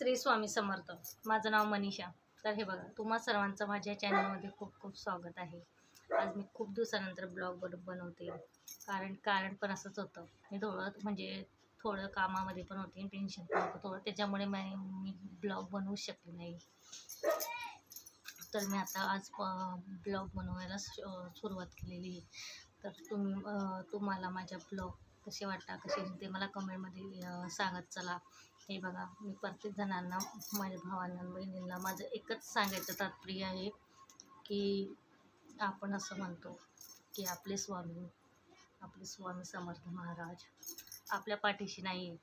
श्री स्वामी समर्थ. माझं नाव मनीषा. तर हे बघा तुम्हा सर्वांचं माझ्या चॅनलमध्ये खूप खूप स्वागत आहे. आज मी खूप दिवसानंतर ब्लॉग बन बनवते. कारण कारण पण असंच होतं. मी थोडं म्हणजे थोडं कामामध्ये पण होते टेन्शन पण होतं थोडं. त्याच्यामुळे मी मी ब्लॉग बनवू शकले नाही. तर मी आता आज ब्लॉग बनवायला सु- सुरुवात केलेली. आहे तर तुम्ही तुम्हाला माझ्या ब्लॉग कसे वाटतात कसे ते मला कमेंटमध्ये सांगत चला. हे बघा मी प्रत्येक जणांना माझ्या भावांना बहिणींना माझं एकच सांगायचं तात्पर्य आहे की आपण असं म्हणतो की आपले स्वामी आपले स्वामी समर्थ महाराज आपल्या पाठीशी नाही. आहे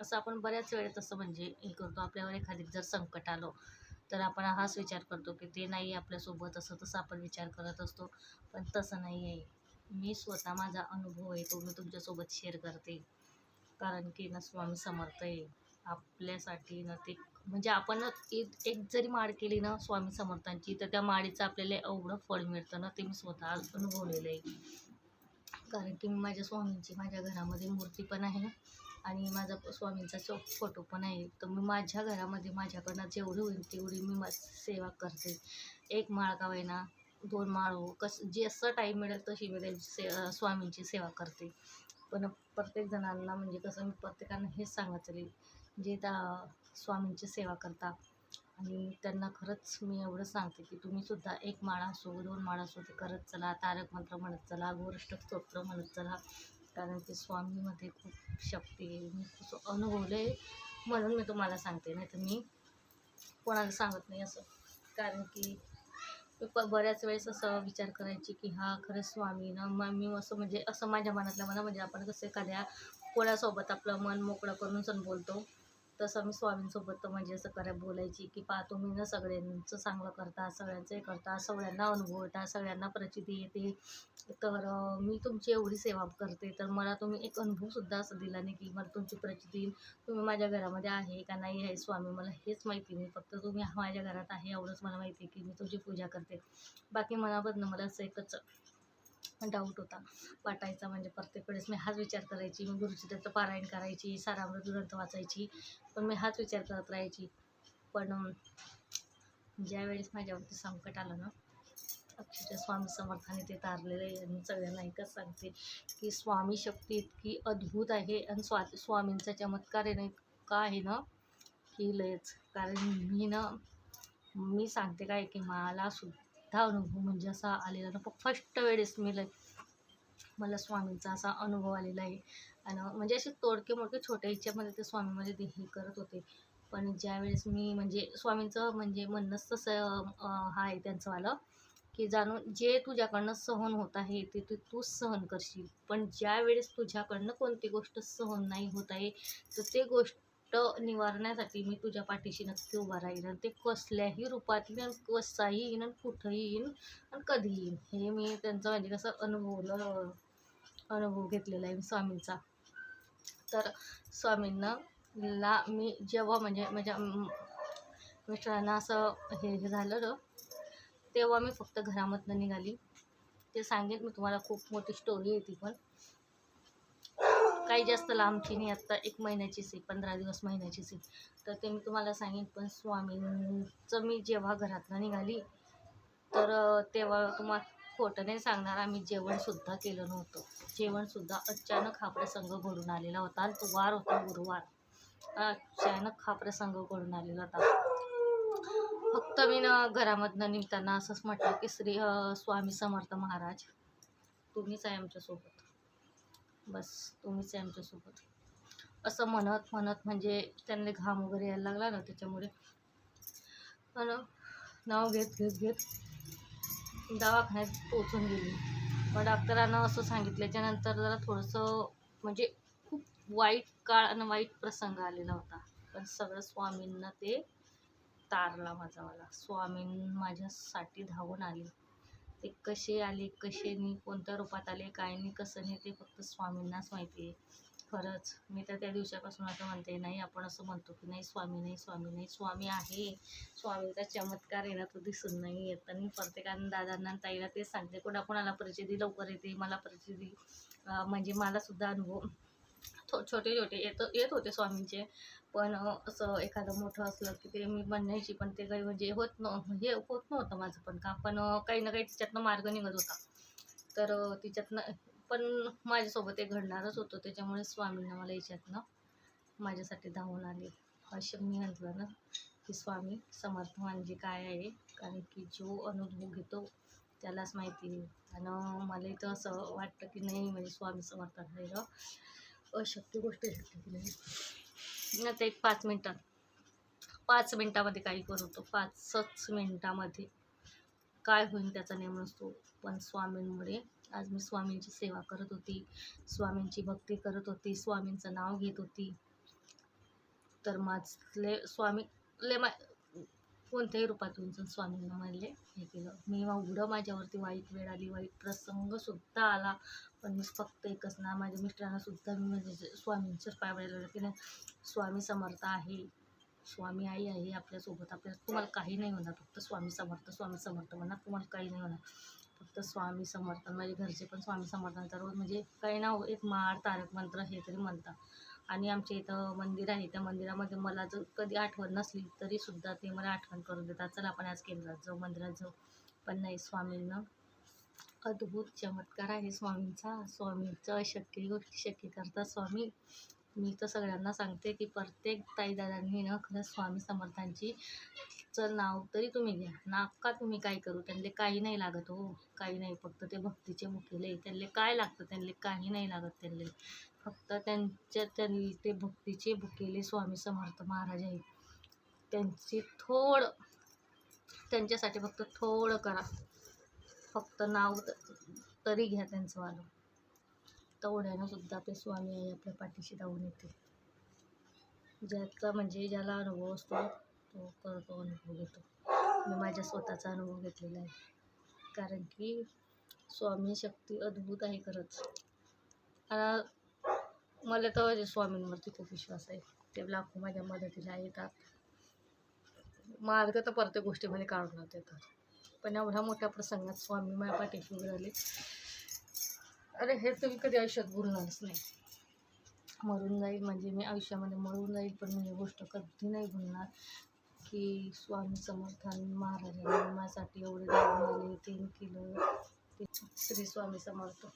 असं आपण बऱ्याच वेळेत असं म्हणजे हे करतो. आपल्यावर एखादी जर संकट आलो तर आपण हाच विचार करतो की ते नाही आपल्यासोबत असं तसं आपण विचार करत असतो. पण तसं नाही आहे मी स्वतः माझा अनुभव आहे तो मी तुमच्यासोबत शेअर करते. कारण की ना स्वामी समर्थ आहे. आपल्यासाठी ना ते म्हणजे आपण एक एक जरी माळ केली ना स्वामी समर्थांची तर त्या माळीचं आपल्याला एवढं फळ मिळतं ना ते मी स्वतः अनुभवलेलं आहे. कारण की मी माझ्या स्वामींची माझ्या घरामध्ये मूर्ती पण आहे आणि माझा स्वामींचा चो फोटो पण आहे. तर मी माझ्या घरामध्ये माझ्याकडनं जेवढी होईल तेवढी मी मा सेवा करते. एक माळ का होईना दोन माळ हो कसं जसं टाईम मिळेल तशी मी त्यांची से स्वामींची सेवा करते. पण प्रत्येक जणांना म्हणजे कसं मी प्रत्येकानं हेच सांगत चालेल जे त्या स्वामींची सेवा करता आणि त्यांना खरंच मी एवढं सांगते की तुम्हीसुद्धा एक माळा असो दोन माळा असो ते करत चला तारक मंत्र म्हणत चला गोरष्ट स्तोत्र म्हणत चला. कारण की स्वामीमध्ये खूप शक्ती आहे. मी अनुभवले अनुभवलं आहे म्हणून मी तुम्हाला सांगते. नाही तर मी कोणाला सांगत नाही असं. कारण की मी प बऱ्याच वेळेस असं विचार करायची की हा खरंच स्वामी ना मग मी असं म्हणजे असं माझ्या मनातल्या मना म्हणजे आपण कसं एखाद्या कोणासोबत आपलं मन मोकळं करून सण बोलतो. तसं मी स्वामींसोबत तर म्हणजे असं करा बोलायची की पा तुम्ही ना सगळ्यांचं चांगलं करता सगळ्यांचं हे करता सगळ्यांना अनुभव येता सगळ्यांना प्रचिती येते. तर मी तुमची एवढी सेवा करते. तर मला तुम्ही एक अनुभवसुद्धा असं दिला नाही की मला तुमची प्रचिती तुम्ही माझ्या घरामध्ये आहे का नाही आहे स्वामी मला हेच माहिती नाही. फक्त तुम्ही माझ्या घरात आहे एवढंच मला माहिती आहे की मी तुमची पूजा करते. बाकी मनामधनं मला असं एकच डाऊट होता. वाटायचा म्हणजे प्रत्येक वेळेस मी हाच विचार करायची मी गुरुचरित्र पारायण करायची सारामृत ग्रंथ वाचायची पण मी हाच विचार करत राहायची. पण ज्यावेळेस माझ्यावरती संकट आलं ना अक्षरशः स्वामी समर्थाने ते तारलेलं आहे आणि सगळ्यांना एकच सांगते की स्वामी शक्ती इतकी अद्भुत आहे आणि स्वा स्वामींचा चमत्कार आहे ना इतका आहे ना की लयच. कारण मी ना मी सांगते काय की मला सुद्धा अनुभव म्हणजे असा आलेला ना फर्स्ट वेळेस मी लय मला स्वामींचा असा अनुभव आलेला आहे. आणि म्हणजे असे तोडके मोडके छोट्या ह्याच्यामध्ये ते स्वामीमध्ये ते हे करत होते. पण ज्यावेळेस मी म्हणजे स्वामींचं म्हणजे म्हणणंच तसं हा आहे त्यांचंवालं की जाणून जे तुझ्याकडनं सहन होत आहे ते तू तू सहन करशील. पण ज्यावेळेस तुझ्याकडनं कोणती गोष्ट सहन नाही होत आहे तर ते गोष्ट निवारण्यासाठी मी तुझ्या पाठीशी नक्की उभा राहीन आणि ते कसल्याही रूपात येईन कसाही येईन आणि कुठंही येईन आणि कधी येईन. हे मी त्यांचं म्हणजे कसं अनुभवलं अनुभव घेतलेला आहे स्वामींचा. तर स्वामींना ला मी जेव्हा म्हणजे माझ्या मिस्टरांना असं हे हे झालं तेव्हा मी फक्त घरामधनं निघाली. ते सांगेन मी तुम्हाला खूप मोठी स्टोरी आहे ती पण. काही जास्त लांबची नाही आत्ता एक महिन्याचीच आहे पंधरा दिवस महिन्याचीच आहे तर ते मी तुम्हाला सांगेन पण स्वामींचं मी जेव्हा घरातनं निघाली तर तेव्हा तुम्हाला खोटं नाही सांगणार आम्ही जेवणसुद्धा केलं नव्हतं. जेवणसुद्धा अचानक हा प्रसंग घडून आलेला होता आणि तो वार होता गुरुवार. अचानक हा प्रसंग घडून आलेला होता. फक्त मी ना घरामधनं निघताना असंच म्हटलं की श्री स्वामी समर्थ महाराज तुम्हीच आहे आमच्यासोबत. बस तुम्हीच आहे आमच्यासोबत. असं म्हणत म्हणत म्हणजे त्यांना घाम वगैरे यायला लागला ना त्याच्यामुळे. पण नाव घेत घेत घेत दवाखान्यात पोचून गेली. मग डॉक्टरांना असं सांगितल्याच्यानंतर जरा थोडंसं म्हणजे खूप वाईट काळ आणि वाईट प्रसंग आलेला होता. पण सगळं स्वामींना ते तारला माझावाला स्वामी माझ्यासाठी धावून आले. ते कसे आले कसे नाही कोणत्या रूपात आले काय नाही कसं नाही ते फक्त स्वामींनाच माहिती आहे. खरंच मी तर त्या दिवसापासून आता म्हणते नाही आपण असं म्हणतो की नाही स्वामी नाही स्वामी नाही स्वामी आहे. स्वामींचा चमत्कार आहे ना तो दिसून नाही येत. आणि प्रत्येकानं दादांना ताईला तेच सांगते कोणा कोणाला प्रचिती लवकर येते मला परिचय अं, म्हणजे मलासुद्धा अनुभव छोटे छोटे येत येत होते स्वामींचे. पण असं एखादं मोठं असलं की ते मी बनण्याची पण ते काही म्हणजे होत न हे होत नव्हतं माझं पण काम. पण काही ना काही तिच्यातनं मार्ग निघत होता. तर तिच्यातनं पण माझ्यासोबत एक घडणारच होतं. त्याच्यामुळे स्वामींना मला याच्यातनं माझ्यासाठी धावून आले. असे मी म्हटलं ना की स्वामी समर्थ म्हणजे काय आहे? कारण की जो अनुभव घेतो त्यालाच माहिती आहे. आणि मला इथं असं वाटतं की नाही म्हणजे स्वामी समर्थांना अशक्य गोष्ट शक्य केली आता एक पाच मिनटात. पाच मिनटामध्ये काही करतो पाचच मिनटामध्ये. काय होईल त्याचा नेम नसतो पण स्वामींमुळे. आज मी स्वामींची सेवा करत होती स्वामींची भक्ती करत होती स्वामींचं नाव घेत होती. तर माझले स्वामी ले मा कोणत्याही रूपात येऊन स्वामींना म्हणले हे केलं. मी एवढं माझ्यावरती वाईट वेळ आली वाईट प्रसंगसुद्धा आला. पण मी फक्त एकच ना माझ्या मिस्टरांना सुद्धा मी म्हणजे स्वामींचंच पाय की नाही स्वामी समर्थ आहे. स्वामी आई आहे आपल्यासोबत आपल्या तुम्हाला काही नाही होणार. फक्त स्वामी समर्थ स्वामी समर्थ म्हणा. तुम्हाला काही नाही होणार. फक्त स्वामी समर्थन माझे घरचे पण स्वामी समर्थांचा रोज म्हणजे काही ना हो, एक माळ तारक मंत्र हे तरी म्हणतात. आणि आमच्या इथं मंदिर आहे त्या मंदिरामध्ये मला जर कधी आठवण नसली तरी सुद्धा ते मला आठवण करून देतात. चला आपण आज केंद्रात जाऊ मंदिरात जाऊ. पण नाही स्वामींना अद्भुत चमत्कार आहे स्वामींचा. स्वामींचं अशक्य गोष्टी शक्य करतात स्वामी. मी तर सगळ्यांना सांगते की प्रत्येक ताईदादांनी ना खरंच स्वामी समर्थांची चं नाव तरी तुम्ही घ्या. नाका तुम्ही काय करू? त्यांना काही नाही लागत हो. काही नाही फक्त ते भक्तीचे मुकेले त्यांना काय लागतं? त्यांना काही नाही लागत त्यांना फक्त त्यांच्या त्यांनी ते भक्तीचे भुकेले स्वामी समर्थ महाराज आहेत. त्यांची थोडं त्यांच्यासाठी फक्त थोडं करा. फक्त नाव तरी घ्या त्यांचं वालं. तेवढ्यानं सुद्धा आपले स्वामी आई आपल्या पाठीशी धावून येते ज्याचा म्हणजे ज्याला अनुभव असतो तो करतो अनुभव घेतो. मी माझ्या स्वतःचा अनुभव घेतलेला आहे. कारण की स्वामी शक्ती अद्भुत आहे खरंच. मला तर स्वामींवरती खूप विश्वास आहे. ते लाखो माझ्या मदतीला येतात. मार्ग तर प्रत्येक गोष्टीमध्ये काढूनच येतात. पण एवढ्या मोठ्या प्रसंगात स्वामी माझ्या पाठीशी उभे राहिले. अरे हे तुम्ही कधी आयुष्यात भुलणारच नाही. मरून जाईल म्हणजे मी आयुष्यामध्ये मरून जाईल पण मी ही गोष्ट कधी नाही भुलणार की स्वामी समर्थान महाराजांनी माझ्यासाठी एवढे धावून आले ते ते श्री स्वामी समर्थ.